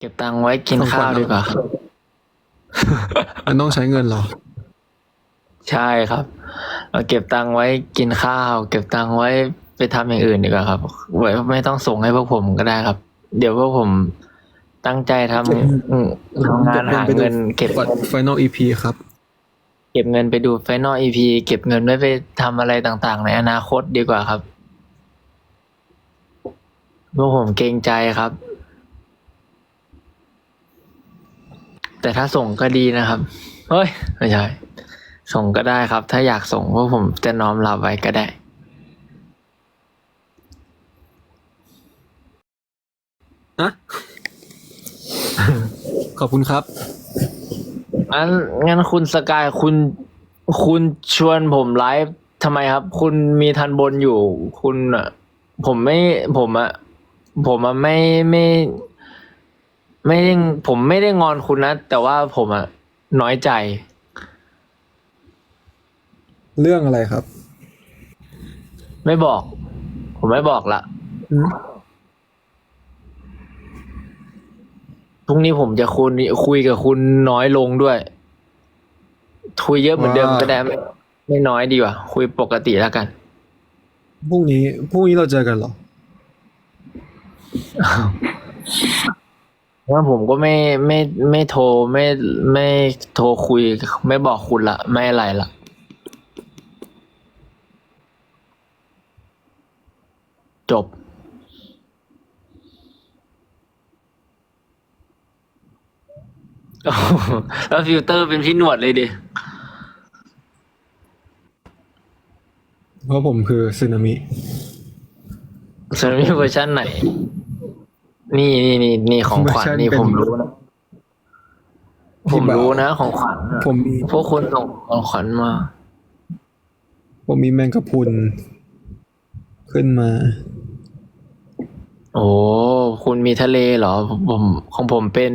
เก็บตังค์ไว้กินข้าวดีกว่าครับมันต้องใช้เงินเหรอ ใช่ครับเราเก็บตังค์ไว้กินข้าว เก็บตังค์ไว้ไปทำอย่างอื่นดีกว่าครับไว้ไม่ต้องส่งให้พวกผมก็ได้ครับ เดี๋ยวพวกผมตั้งใจทำอืมทำงานหาเงินเก็บบัตร Final EP ครับ เก็บเงินไปดูไฟนอลอีพีเก็บเงินไว้ไปทำอะไรต่างๆ ในอนาคตดีกว่าครับพวกผมเกรงใจครับ แต่ถ้าส่งก็ดีนะครับเฮ้ยไม่ใช่ส่งก็ได้ครับ ถ้าอยากส่งพวกผมจะน้อมรับไว้ก็ได้อะขอบคุณครับ งั้นงั้นคุณสกายคุณ คุณชวนผมไลฟ์ทำไมครับ คุณมีทันบนอยู่ คุณอะผมไม่ผมอะผมอะไม่ไม่ ไม่ได้ผมไม่ได้งอนคุณนะแต่ว่าผมอะน้อยใจ เรื่องอะไรครับ ไม่บอก ผมไม่บอกละอืมพรุ่งนี้ผมจะคุยคุยกับคุณน้อยลงด้วย คุยเยอะเหมือนเดิมก็ได้ไม่ไม่น้อยดีกว่า คุยปกติแล้วกันพรุ่งนี้พรุ่งนี้เราเจอกันเหรอ ว่าผมก็ไม่ไม่ไม่โทรไม่ไม่โทรคุย ไม่บอกคุณละไม่อะไรละจบโอ้โหแล้วฟิลเตอร์เป็นพี่หนวดเลยดิ เพราะผมคือซึนามิส่วนมีเวอร์ชันไหน นี่นี่นี่นี่ของขวัญเวอร์ชันนี่เป็นผมรู้นะผมรู้นะ ของขวัญอะผมมีพวกคุณส่งของขวัญมา ผมมีแมงกะพรุนขึ้นมา โอ้คุณมีทะเลเหรอ ผมของผมเป็น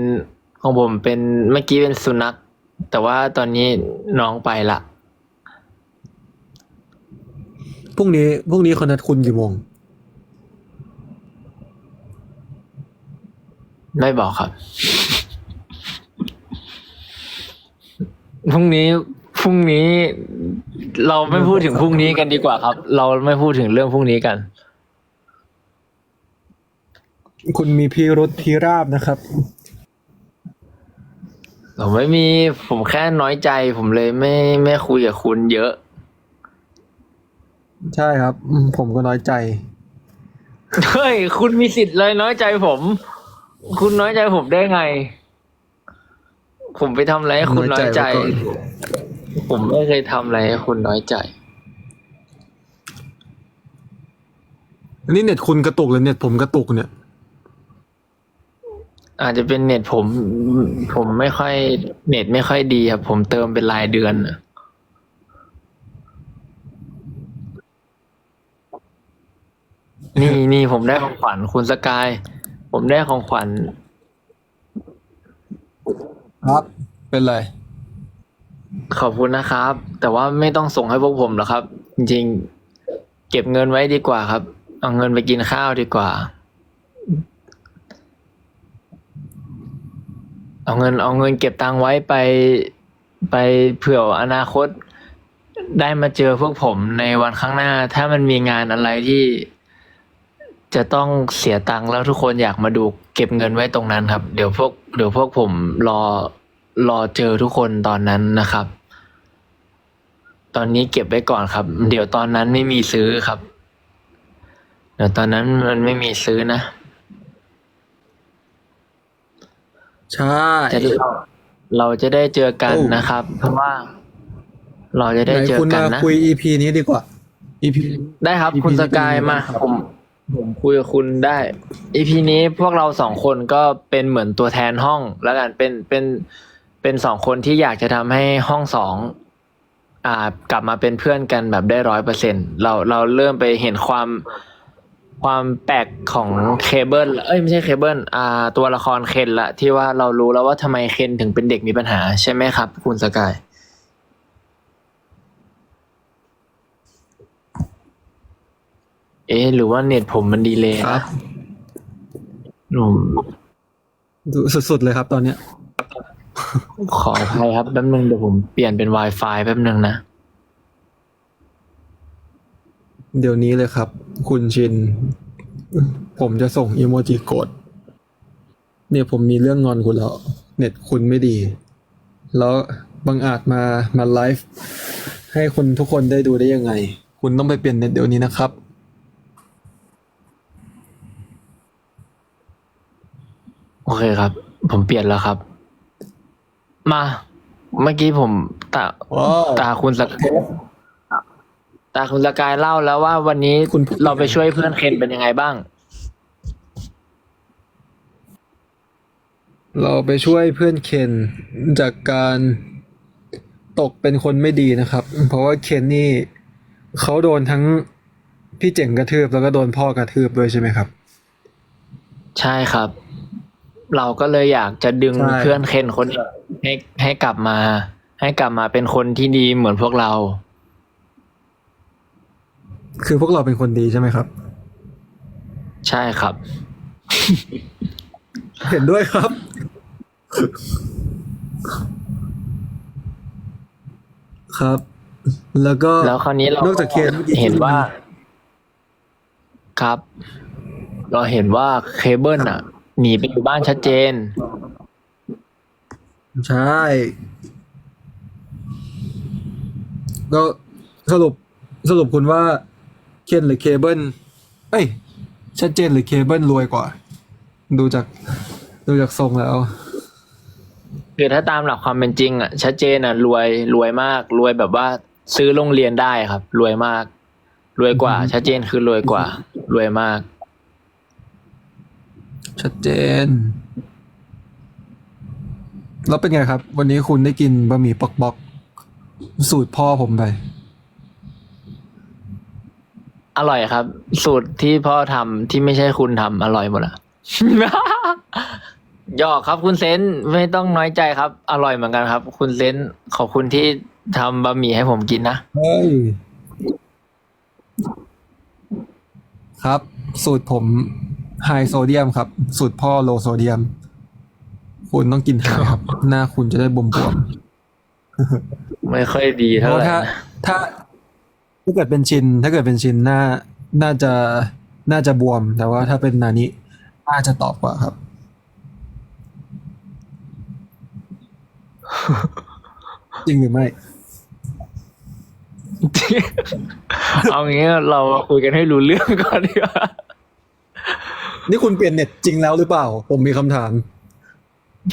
ของผมเป็นเมื่อกี้เป็นสุนัข แต่ว่าตอนนี้น้องไปละพรุ่งนี้พรุ่งนี้เขานัดคุณกี่โมง ไม่บอกครับ พรุ่งนี้ พรุ่งนี้ เราไม่พูดถึงพรุ่งนี้กันดีกว่าครับ เราไม่พูดถึงเรื่องพรุ่งนี้กัน คุณมีพีรุธพีราบนะครับ ผมไม่มี ผมแค่น้อยใจ ผมเลยไม่ไม่คุยกับคุณเยอะ ใช่ครับอืมผมก็น้อยใจ เฮ้ย คุณมีสิทธิ์เลยน้อยใจผม คุณน้อยใจผมได้ไง ผมไปทำอะไรให้คุณน้อยใจ น้อยใจไว้ก่อน ผมไม่เคยทำอะไรให้คุณน้อยใจ อันนี้เน็ตคุณกระตุกหรือเน็ตผมกระตุกเนี่ย อาจจะเป็นเน็ตผม ผมไม่ค่อยเน็ตไม่ค่อยดีครับผมเติมเป็นรายเดือนน่ะนี่นี่ผมได้ของขวัญคุณสกาย ผมได้ของขวัญครับ เป็นไร ขอบคุณนะครับ แต่ว่าไม่ต้องส่งให้พวกผมหรอกครับ จริงๆเก็บเงินไว้ดีกว่าครับ เอาเงินไปกินข้าวดีกว่า เอาเงิน เอาเงินเก็บตังค์ไว้ไปไปเผื่ออนาคต ได้มาเจอพวกผมในวันข้างหน้า ถ้ามันมีงานอะไรที่ จะต้องเสียตังค์แล้วทุกคนอยากมาดูเก็บเงินไว้ตรงนั้นครับ เดี๋ยวพวกเดี๋ยวพวกผมรอรอเจอทุกคนตอนนั้นนะครับ ตอนนี้เก็บไว้ก่อนครับ เดี๋ยวตอนนั้นไม่มีซื้อครับ เดี๋ยวตอนนั้นมันไม่มีซื้อนะ ใช่จะได้เราจะได้เจอกันโอ้นะครับ เพราะว่า เราจะได้ไหนเจอคุณกันมานะคุย EP นี้ดีกว่า EP ได้ครับ EP คุณสกายนี้เป็นยังไงมาบ้างครับผม ผมคุยกับคุณได้ EP นี้พวกเราสองคนก็เป็นเหมือนตัวแทนห้อง แล้วกันเป็นเป็นเป็นสองคนที่อยากจะทำให้ห้องสองอ่ากลับมาเป็นเพื่อนกันแบบได้ร้อยเปอร์เซ็นเราเราเริ่มไปเห็นความความแปลกของเคเบิลเอ้ยไม่ใช่เคเบิลอ่า ตัวละครเคนละที่ว่าเรารู้แล้วว่าทำไมเคนถึงเป็นเด็กมีปัญหาใช่ไหมครับ คุณสกาย อ๊ะหรือว่าเน็ตผมมันดีเลยครันะบหนุ่มดูสุดๆเลยครับตอนเนี้ย ขออภัยครับแป๊บนึงเดี๋ยวผมเปลี่ยนเป็น Wi-Fi แป๊บนึงนะ เดี๋ยวนี้เลยครับ คุณชิน ผมจะส่งอีโมจิโกดเนี่ยผมมีเรื่องงอนคุณแล้ว เน็ตคุณไม่ดี แล้วบังอาจมามาไลฟ์ให้คนทุกคนได้ดูได้ยังไง คุณต้องไปเปลี่ยนเน็ตเดี๋ยวนี้นะครับ โอเคครับ ผมเปลี่ยนแล้วครับ มา เมื่อกี้ผมตาว้าวตาคุณสกตาคุณสกายเล่าแล้วว่าวันนี้คุณพูด เราไปช่วยเพื่อนเคนเป็นยังไงบ้าง เราไปช่วยเพื่อนเคนจากการตกเป็นคนไม่ดีนะครับ เพราะว่าเคนนี่เขาโดนทั้งพี่เจ๋งกระทืบแล้วก็โดนพ่อกระทืบด้วยใช่ไหมครับ ใช่ครับ เราก็เลยอยากจะดึงใช่เพื่อนเคนคนนี้ให้ให้กลับมา ให้กลับมาเป็นคนที่ดีเหมือนพวกเรา คือพวกเราเป็นคนดีใช่ไหมครับ ใช่ครับ เห็นด้วยครับ ครับ แล้วก็แล้วคราวนี้เรานอกจากเคนเมื่อกี้เห็นว่า ครับ เราเห็นว่าเคเบิลอะ หนีไปอยู่บ้านชัดเจน ใช่ก็สรุปสรุปคุณว่า เคนหรือเคเบิลเอ้ย ชัดเจนหรือเคเบิลรวยกว่า ดูจาก ดูจากทรงแล้ว คือถ้าตามหลักความเป็นจริงอะ ชัดเจนอะ รวยรวยมาก รวยแบบว่าซื้อโรงเรียนได้ครับ รวยมาก รวยกว่าอือฮึชัดเจนคือรวยกว่า รวยมาก ชัดเจน แล้วเป็นไงครับ วันนี้คุณได้กินบะหมี่ปอกบอกสูตรพ่อผมไป อร่อยครับ สูตรที่พ่อทำที่ไม่ใช่คุณทำอร่อยหมดอะ หยอกครับคุณเซนไม่ต้องน้อยใจครับ อร่อยเหมือนกันครับ คุณเซนขอบคุณที่ทำบะหมี่ให้ผมกินนะ เฮ้ย ครับ สูตรผม ไฮโซเดียมครับ สูตรพ่อโลโซเดียม คุณต้องกินไฮครับ หน้าคุณจะได้บวมไม่ค่อยดีๆเพเท่าราะไหร่ถ้านะถ้าถ้าเกิดเป็นชิน ถ้าเกิดเป็นชินน่าน่าจะน่าจะบวม แต่ว่าถ้าเป็นนานิน่าจะตอบกว่าครับจริงหรือไม่ เอางี้เราคุยกันให้รู้เรื่องก่อนดีกว่า นี่คุณเปลี่ยนเน็ตจริงแล้วหรือเปล่า ผมมีคำถาม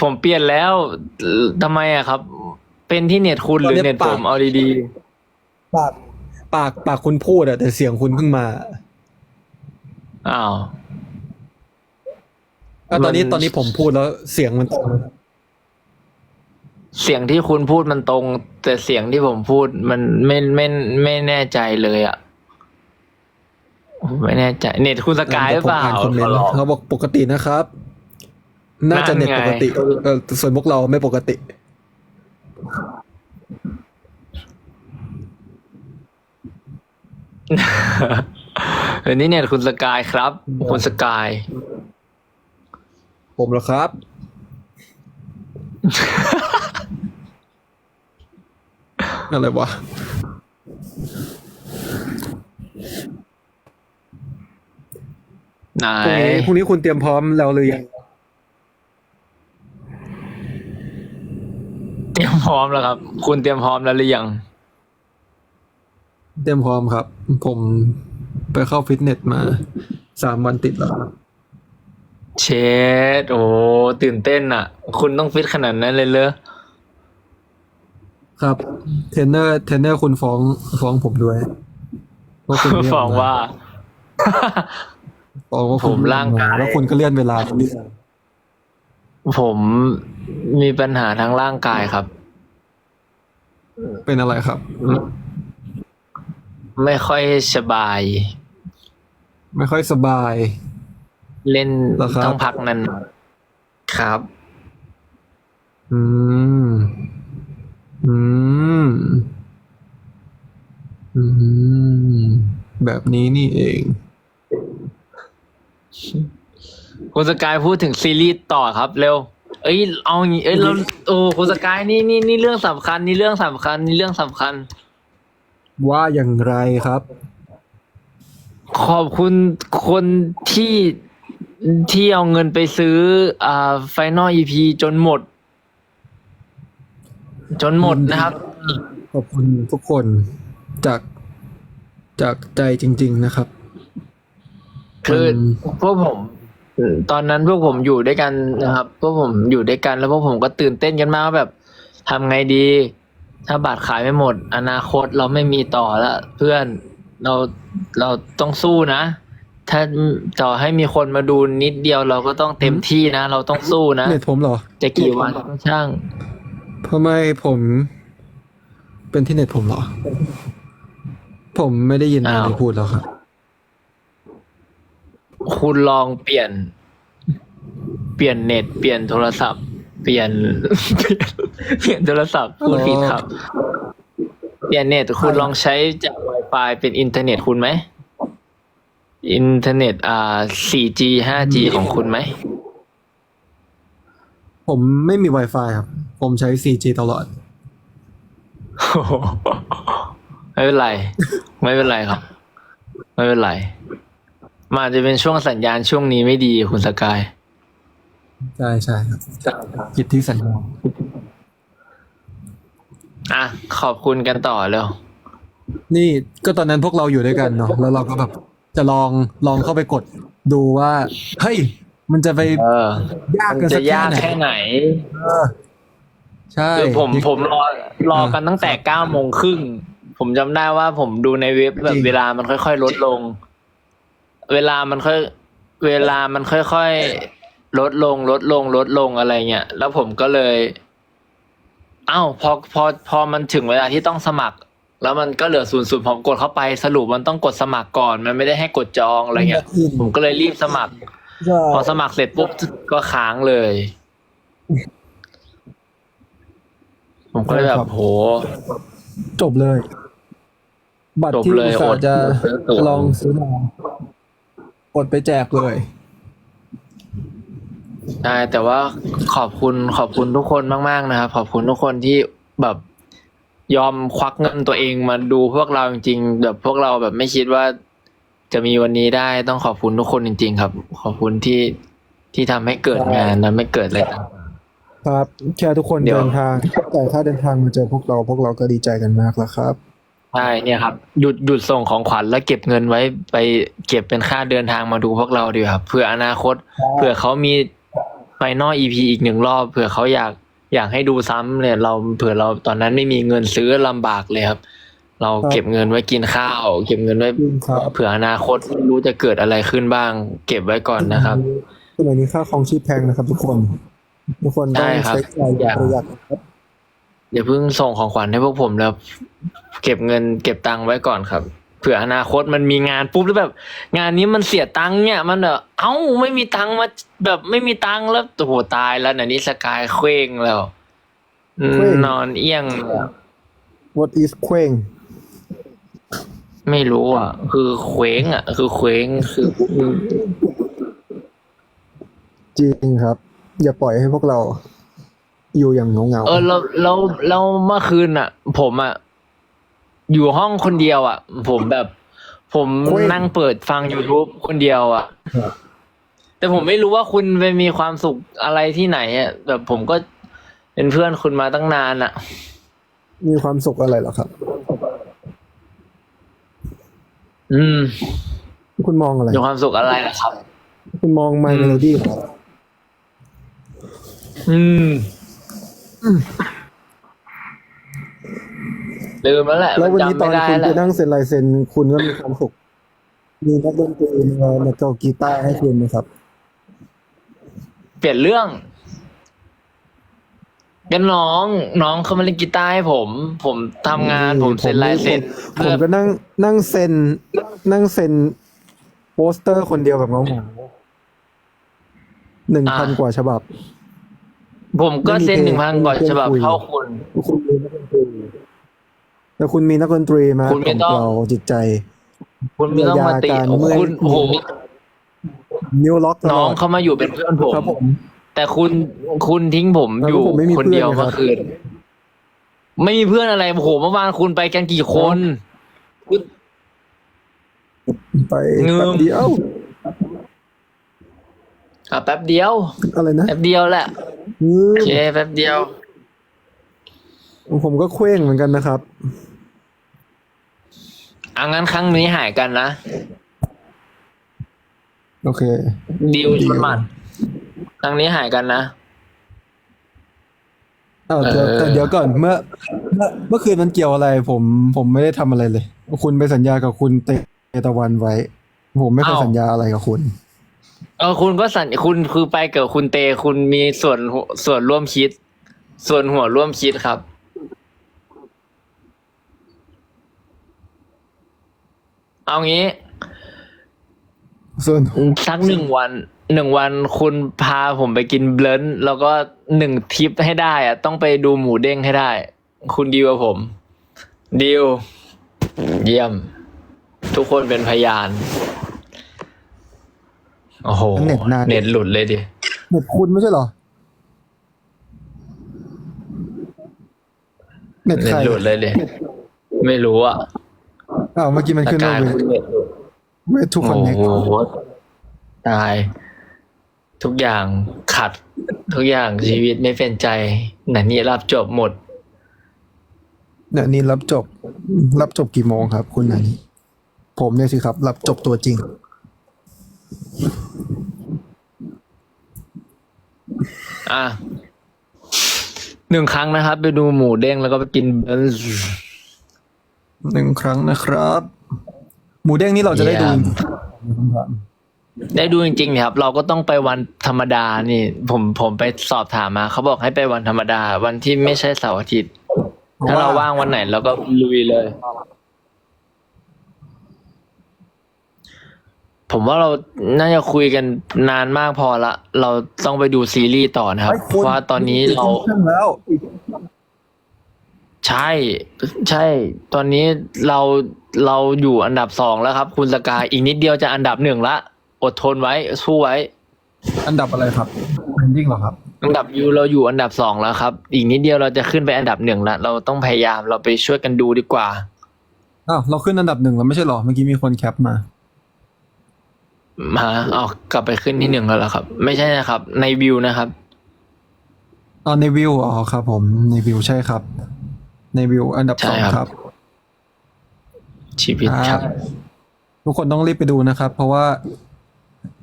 ผมเปลี่ยนแล้วทำไมอะครับ เป็นที่เน็ตคุณหรือตอนนี้เน็ตผมปากเอาดีปากปากปากคุณพูดอะแต่เสียงคุณเพิ่งมาๆอ้าว อะตอนนี้มัน ตอนนี้ผมพูดแล้วเสียงมันตรงเสียงที่คุณพูดมันตรง แต่เสียงที่ผมพูดมันไม่ไม่ไม่แน่ใจเลยอะ ไม่แน่ใจเน็ตคุณสกายหรือเปล่าผมอ่านคอมเมนต์ขอร้องเขาบอกปกตินะครับ น่าจะนั่เน็นตไงปกติเออส่วนพวกเราไม่ปกติเดี๋ยวนี้เน็ตคุณสกายครับ คุณสกาย ผมเหรอครับอะไรวะ ไหนพรุ่งนี้พรุ่งนี้คุณเตรียมพร้อมแล้วหรือยังเตรียมพร้อมแล้วครับ คุณเตรียมพร้อมแล้วหรือยัง เตรียมพร้อมครับ ผมไปเข้าฟิตเนสมาสามวันติดแล้วเชดโอ้ตื่นเต้นอะ คุณต้องฟิตขนาดนั้นเลยเหรอครับเทรนเนอร์เทรนเนอร์คุณฟ้องฟ้องผมด้วยว่าคุณเลื่นฟ้องว่า ฟ้องว่าคุณผมร่างกาย แล้วคุณก็เลื่อนเวลาทุกเดือนผมมีปัญหาทางร่างกายครับ เป็นอะไรครับ ไม่ค่อยสบาย ไม่ค่อยสบาย เล่นเหรอครับ ต้องพักนั้นครับ อืม อืม อืม แบบนี้นี่เอง คุณสกายพูดถึงซีรีส์ต่อครับ เร็ว เอ้ยเอาอย่างงี้เอ้ยเราโอ้คุณสกายนี่นี่นี่เรื่องสำคัญนี่เรื่องสำคัญนี่เรื่องสำคัญ ว่าอย่างไรครับ ขอบคุณคนที่ที่เอาเงินไปซื้ออ่าไฟนอลอีพีจนหมด จนหมดนะครับ ขอบคุณทุกคนจากจากใจจริง ๆ นะครับ คือมันพวกผมตอนนั้นพวกผมอยู่ด้วยกันนะครับ พวกผมอยู่ด้วยกัน แล้วพวกผมก็ตื่นเต้นกันมากว่าแบบทำไงดี ถ้าบัตรขายไม่หมด อนาคตเราไม่มีต่อแล้วเพื่อนเราเราต้องสู้นะ ถ้าต่อให้มีคนมาดูนิดเดียวเราก็ต้องเต็มที่นะ เราต้องสู้นะเน็ตผมเหรอ จะกี่วันก็ช่างทำไมผม เป็นที่เน็ตผมเหรอ ผมไม่ได้ยินอะไรอ้าวพูดแล้วครับ คุณลองเปลี่ยน เปลี่ยนเน็ต เปลี่ยนโทรศัพท์เปลี่ยนเปลี่ยน เปลี่ยนโทรศัพท์พูดผิดครับ เปลี่ยนเน็ตคุณลองใช้จาก Wi-Fi เป็นอินเทอร์เน็ตคุณไหมอินเทอร์เน็ตอ่า 4G 5G ของคุณไหม ผมไม่มี Wi-Fi ครับ ผมใช้ 4G ตลอด ไม่เป็นไร ไม่เป็นไรครับ ไม่เป็นไร มันอาจจะเป็นช่วงสัญญาณช่วงนี้ไม่ดีคุณสกาย ใช่ใช่ครับกิจที่สัญญาณอะขอบคุณกันต่อแล้วนี่ก็ตอนนั้นพวกเราอยู่ด้วยกันเนาะแล้วเราก็แบบจะลองลองเข้าไปกดดูว่า เฮ้ย มันจะไปเออยากมันกันจะสักแค่ยากไหนแค่ไหนเออใช่คือผมผมรอรอกันตั้งแต่เก้าโมงครึ่ง ผมจำได้ว่าผมดูในเว็บแบบเวลามันค่อยๆ ลดลง เวลามันค่อย เวลามันค่อยๆลดลง ลดลง ลดลงอะไรเงี้ยแล้วผมก็เลย เอ้าพอพอพอมันถึงเวลาที่ต้องสมัคร แล้วมันก็เหลือศูนย์ศูนย์ผมกดเข้าไปสรุปมันต้องกดสมัครก่อน มันไม่ได้ให้กดจองอะไรเงี้ยผมก็เลยรีบสมัครใช่พอสมัครเสร็จปุ๊บก็ค้างเลย ผมก็เลยแบบโห จบเลย บัตรจบที่เลยอุตส่าอดห์จะซื้อตั๋วลองซื้อมา กดไปแจกเลย ใช่แต่ว่าขอบคุณขอบคุณทุกคนมากๆนะครับ ขอบคุณทุกคนที่แบบยอมควักเงินตัวเองมาดูพวกเราจริงๆแบบพวกเราแบบไม่คิดว่า จะมีวันนี้ได้ต้องขอบคุณทุกคนจริง ๆ ครับ ขอบคุณที่ที่ทำให้เกิดงานทำให้เกิดอะไรต่าง ครับแค่ทุกคนเดี๋ยว เดินทางจ่ายค่าเดินทางมาเจอพวกเราพวกเราก็ดีใจกันมากแล้วครับ ใช่เนี่ยครับหยุดหยุดส่งของขวัญแล้วเก็บเงินไว้ไปเก็บเป็นค่าเดินทางมาดูพวกเราดีกว่าครับเผื่ออนาคตเผื่อเขามีไฟนอลอีพีอีกหนึ่งรอบเผื่อเขาอยากอยากให้ดูซ้ำเนี่ยเราเผื่อเราตอนนั้นไม่มีเงินซื้อลำบากเลยครับ เราเก็บเงินไว้กินข้าว เก็บเงินไว้จริงครับเผื่ออนาคตไม่รู้จะเกิดอะไรขึ้นบ้าง เก็บไว้ก่อนนะครับสมัยนี้ค่าครองชีพแพงนะครับ ทุกคน ทุกคนต้องใช่ครับใช้จ่ายอย่างประหยัดนะครับ อย่าเพิ่งส่งของขวัญให้พวกผมแล้วเก็บเงินเก็บตังค์ไว้ก่อนครับเผื่ออนาคตมันมีงานปุ๊บแล้วแบบ งานนี้มันเสียตังค์เนี่ย มันแบบเอ้าไม่มีตังค์มาแบบไม่มีตังค์แล้วโอ้โหตายแล้วเดี๋ยวนี้สกายเคว้งแล้วอืมเคว้งนอนเอี้ยงเลยอะ What is เคว้งไม่รู้อะ คือเคว้งอะ คือเคว้งคือ จริงครับ อย่าปล่อยให้พวกเรา อยู่อย่างเหงาเออแล้วแล้วแล้วเมื่อคืนอะ ผมอะอยู่ห้องคนเดียวอะ ผมแบบ ผมนั่งเปิดฟัง youtube คนเดียวอะ แต่ผมไม่รู้ว่าคุณไปมีความสุขอะไรที่ไหนอะแบบผมก็เป็นเพื่อนคุณมาตั้งนานอะๆมีความสุขอะไรเหรอครับ อืม คุณมองอะไรมีความสุขอะไรนะครับ คุณมอง My อืม Melody เหรออืม ลืมแล้วแหละแล้ววันจำนี้ตอไม่นได้คุณแหไปละนั่งเซ็นลายเซ็นคุณก็มีความสุข มีนักดนตรีมามาเกากีตาร์ให้คุณไหมครับ เปลี่ยนเรื่องก็น้อง น้องเขามาเล่นกีตาร์ให้ผม ผมทำงานผมเซ็นลายเซ็นผมผเพื่อมก็นั่งนั่งเซ็นนั่งเซ็นโปสเตอร์คนเดียวแบบเงาหนึ่งพันกว่าฉบับ ผมก็เซ็นไม่หมีนึ่งพันเพลงกว่าฉบับคุยเท่าคุณคุณมีนักดนตรีแต่คุณมีนักดนตรีมาคุณไม่กล่อมต้องเราจิตใจ คุณไม่ต้องมาติเยียวยาการเมื่อยคุณโอ้โหนิ้วล็อกตลน้องอดเขามาอยู่เป็นเพื่อนผมครับผมแต่คุณคุณทิ้งผมแล้วอยู่ผมไม่มีคนเดียวเพื่อนไงครับเมื่อคืนไม่มีเพื่อนอะไรโอ้โหเมื่อวานคุณไปกันกี่คนคุณไปเงิมแป๊บเดียว อะแป๊บเดียว อะไรนะแป๊บเดียวแหละเงิโอเคแป๊บเดียวมผมก็เคว้งเหมือนกันนะครับอะงั้นครั้งนี้หายกันนะโอเค ดิวชนหมัดครั้งนี้หายกันนะ อ้าวเดี๋ยวเออ แต่เดี๋ยวก่อนเมื่อเมื่อเมื่อคืนมันเกี่ยวอะไร ผมผมไม่ได้ทำอะไรเลย คุณไปสัญญากับคุณเตตะวันไว้ ผมไม่เคยสัญญาอะไรกับคุณ เออคุณก็สัญคุณคือไปกับคุณเตคุณมีส่วนส่วนร่วมคิด ส่วนหัวร่วมคิดครับ เอางี้ ส่วนสักหนึ่งวันหนึ่งวันคุณพาผมไปกินเบลนด์แล้วก็หนึ่งทริปให้ได้อะต้องไปดูหมูเด้งให้ได้ คุณดีลกับผมดีลเยี่ยม ทุกคนเป็นพยาน โอ้โหเน็ตนานเน็ตหลุดเลยดิเน็ตคุณไม่ใช่เหรอ เน็ตเน็ใคตรหลุดเลยดิไม่รู้อะอ้าวเมื่อกี้มันอาขึ้นกาว่ารเวคุณเน็ตหลุดเวทุกคนโอ้เน็ตโหตาย ทุกอย่างขัด ทุกอย่างชีวิตไม่เป็นใจหนันนี่รับจบหมด เนี่ยนี่รับจบ รับจบกี่โมงครับ คุณนันนี่ผมเนี่ยสิครับ รับจบตัวจริง อะหนึ่งครั้งนะครับ ไปดูหมูเด้งแล้วก็ไปกินเบนซ์หนึ่งครั้งนะครับ หมูเด้งนี่เราจะได้ดูเยี่ยมจริงๆได้ดูจริงๆครับ เราก็ต้องไปวันธรรมดานี่ ผมผมไปสอบถามมาเขาบอกให้ไปวันธรรมดา วันที่ไม่ใช่เสาร์อาทิตย์ ถ้าเราว่างวันไหนเราก็ลุยเลย ผมว่าเราน่าจะคุยกันนานมากพอละ เราต้องไปดูซีรีส์ต่อนะครับ เพราะว่าตอนนี้เราครึ่งแล้ว ใช่ ใช่ ตอนนี้เราเราอยู่อันดับสองแล้วครับ คุณสกายอีกนิดเดียวจะอันดับหนึ่งละ อดทนไว้สู้ไว้ อันดับอะไรครับเรนดิ้งเหรอครับ อันดับยูเราอยู่อันดับสองแล้วครับ อีกนิดเดียวเราจะขึ้นไปอันดับหนึ่งแล้วเราต้องพยายามเราไปช่วยกันดูดีกว่า อ้าว เราขึ้นอันดับหนึ่งแล้วไม่ใช่เหรอ เมื่อกี้มีคนแคปมา มาเอากลับไปขึ้นที่หนึ่งแล้วเหรอครับ ไม่ใช่นะครับ ในวิวนะครับอ๋อในวิวอ๋อครับ ผมในวิวใช่ครับ ในวิวอันดับใช่สองครับครับ ชีวิตครับอ่าทุกคนต้องรีบไปดูนะครับ เพราะว่า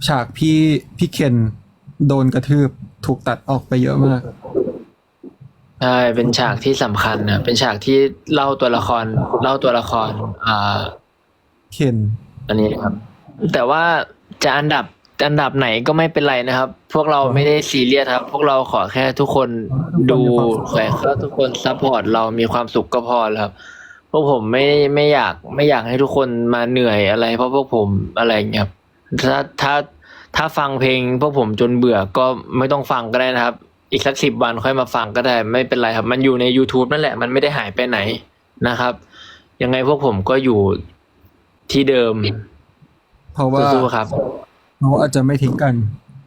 ฉากพี่พี่เคนโดนกระทืบถูกตัดออกไปเยอะมากใช่เป็นฉากที่สำคัญนะเป็นฉากที่เล่าตัวละคร เล่าตัวละคร อ่า เคนอันนี้นะครับ แต่ว่า จะอันดับอันดับไหนก็ไม่เป็นไรนะครับ พวกเราไม่ได้ซีเรียสครับ พวกเราขอแค่ทุกคนดูขอแค่ทุกคนซัพพอร์ตเรามีความสุขก็พอแล้วครับ พวกผมไม่ไม่อยากไม่อยากให้ทุกคนมาเหนื่อยอะไร เพราะพวกผมอะไรอย่างเงี้ยครับถ้าถ้าถ้าฟังเพลงพวกผมจนเบื่อก็ไม่ต้องฟังก็ได้นะครับ อีกสักสิบวันค่อยมาฟังก็ได้ ไม่เป็นไรครับ มันอยู่ใน YouTube นั่นแหละมันไม่ได้หายไปไหนนะครับ ยังไงพวกผมก็อยู่ที่เดิม เพราะว่าสู้ๆครับเขาอาจจะไม่ทิ้งกัน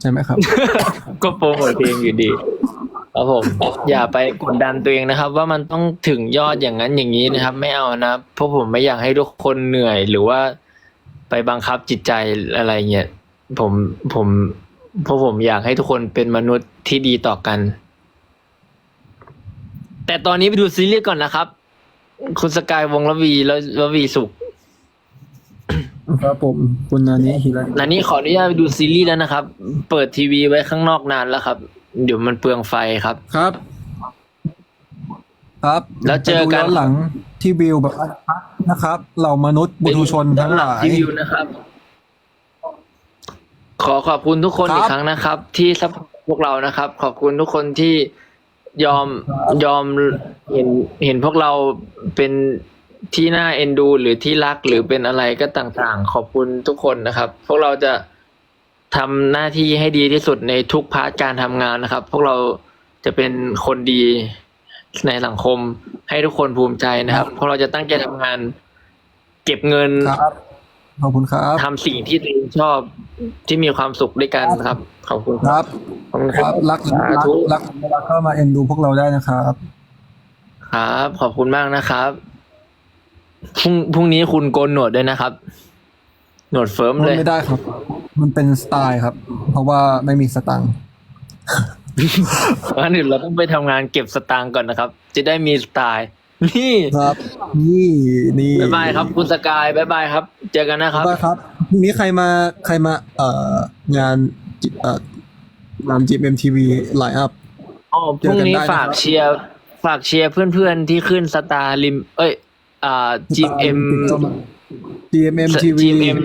ใช่ไหมครับ ก็โปรโมทเพลงอยู่ดีครับผม อย่าไปกดดันตัวเองนะครับ ว่ามันต้องถึงยอดอย่างนั้นอย่างนี้นะครับ ไม่เอานะเพราะผมไม่อยากให้ทุกคนเหนื่อย หรือว่าไปบังคับจิตใจอะไรเงี้ยผมผมเพราะผมอยากให้ทุกคนเป็นมนุษย์ที่ดีต่อกัน แต่ตอนนี้ไปดูซีรีส์ก่อนนะครับ คุณสกายวงศ์ระวีแล้วระวีสุข ครับผมคุณนานี้ฮิรันนันนี้ขออนุญาตไปดูซีรีส์แล้วนะครับ เปิดทีวีไว้ข้างนอกนานแล้วครับ เดี๋ยวมันเปลืองไฟครับ ครับ ครับแล้วเจอกัน ไปดูย้หลังที่วิวแบบนะครับเรามนุษย์บุตุชนทั้งหลาย รีวิวนะครับ ขอขอบคุณทุกคนครับ อีกครั้งนะครับ ที่ซัพพอร์ตพวกเรานะครับ ขอบคุณทุกคนที่ยอมยอมเห็นเห็นพวกเราเป็น ที่น่าเอ็นดู หรือที่รักหรือเป็นอะไรก็ต่างๆ ขอบคุณทุกคนนะครับ พวกเราจะทำหน้าที่ให้ดีที่สุดในทุกพาร์ทการทำงานนะครับ พวกเราจะเป็นคนดีในสังคมให้ทุกคนภูมิใจนะครับพวกเราจะตั้งใจทำงาน เก็บเงินครับขอบคุณครับทำสิ่งที่ตัวเองชอบที่มีความสุขด้วยกันครับ ขอบคุณคครัรับบขอบคุณคครัรับบรักสารักธุรักรักก็มาเอ็นดูพวกเราได้นะครับ ครับ ขอบคุณมากนะครับ พรุ่งพรุ่งนี้คุณโกนหนวดด้วยนะครับ หนวดเฟิร์มมันเลย ไม่ได้ครับ มันเป็นสไตล์ครับ เพราะว่าไม่มีสตังค์งั้นเดี๋ยวเราต้องไปทำงานเก็บสตางค์ก่อนนะครับ จะได้มีสไตล์ นี่ครับ นี่นี่บ๊ายบายครับ คุณสกายบ๊ายบายครับ เจอกันนะครับบ๊ายบายครับพรุ่งนี้ใครมาใครมาเอ่องานจิเอ่องานจีเอ็มทีวีไลน์อัพ อ๋อพรุ่งนี้เจอกันได้นะครับ ฝากเชียร์ฝากเชียร์เพื่อนๆที่ขึ้นสตาร์ลิม เอ้ย อ่าจีเอ็ม GMM TV GMM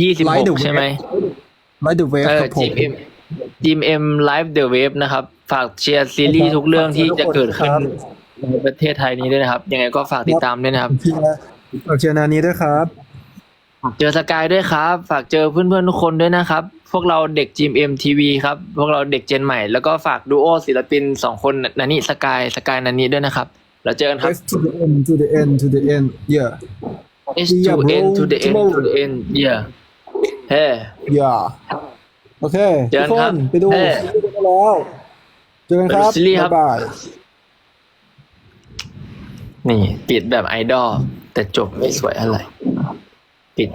ยี่สิบห Light the ก Wave ใช่ไหมไลท์เดอะเวฟเอคอรับผม GMM GMM Live the Wave นะครับ ฝากเชียร์ซีรีส์ทุกเรื่องที่จะเกิดขึ้นในประเทศไทยนี้ด้วยนะครับ ยังไงก็ฝากติดตามด้วยนะครับเชียร์ฝากเชียร์นานี้ด้วยครับฝากเจอสกายด้วยครับ ฝากเจอเพื่อนๆทุกคนด้วยนะครับ พวกเราเด็ก GMM TV ครับ พวกเราเด็กเจนใหม่ แล้วก็ฝากดูโอศิลปินสองคนนันนี่สกายสกายนันนี่ด้วยนะครับ แล้วเจอกันครับ S to the N to the N to the N yeah H to N to the N to the N yeah เฮ้ yeah โอเคเจอทุกักนคครับนไปดูเฮ้ไปดูกันแล้ว เจอกันครับไปดูซีรีส์ครับ บ๊ายบาย นี่ ปิดแบบไอดอลแต่จบไม่สวยอะไร ปิด